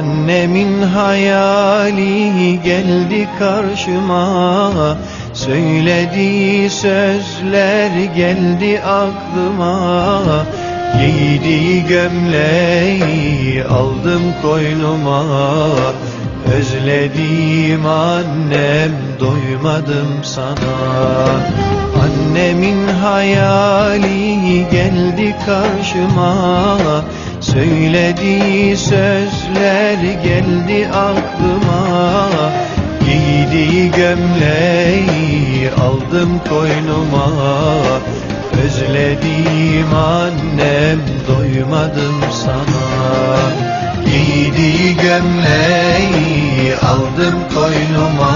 Annemin hayali geldi karşıma. Söylediği sözler geldi aklıma. Giydiği gömleği aldım koynuma. Özlediğim annem doymadım sana. Annemin hayali geldi karşıma Söylediği sözler geldi aklıma. Giydiği gömleği aldım koynuma. Özlediğim annem doymadım sana. Giydiği gömleği aldım koynuma.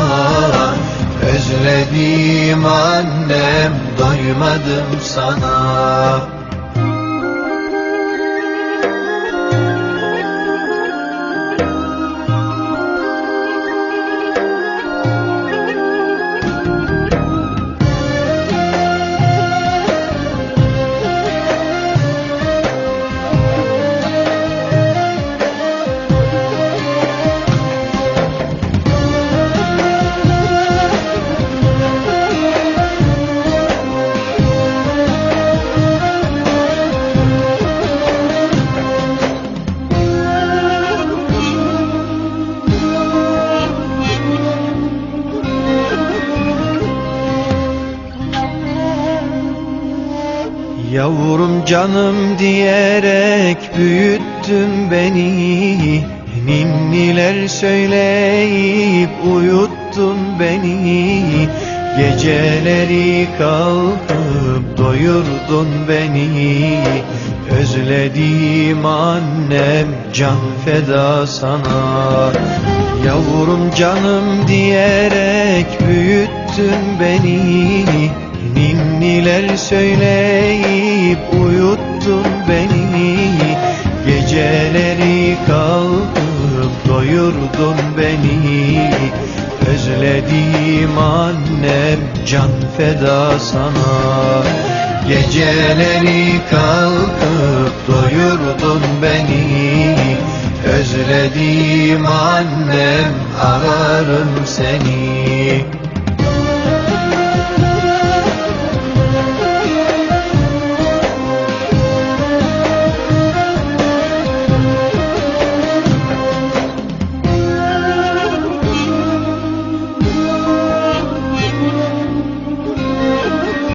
Özlediğim annem doymadım sana Yavrum canım diyerek büyüttün beni. Ninniler söyleyip uyuttun beni. Geceleri kalkıp doyurdun beni. Özlediğim annem can feda sana. Yavrum canım diyerek büyüttün beni Ninniler söyleyip uyuttun beni. Geceleri kalkıp doyurdun beni. Özlediğim annem can feda sana. Geceleri kalkıp doyurdun beni. Özlediğim annem ararım seni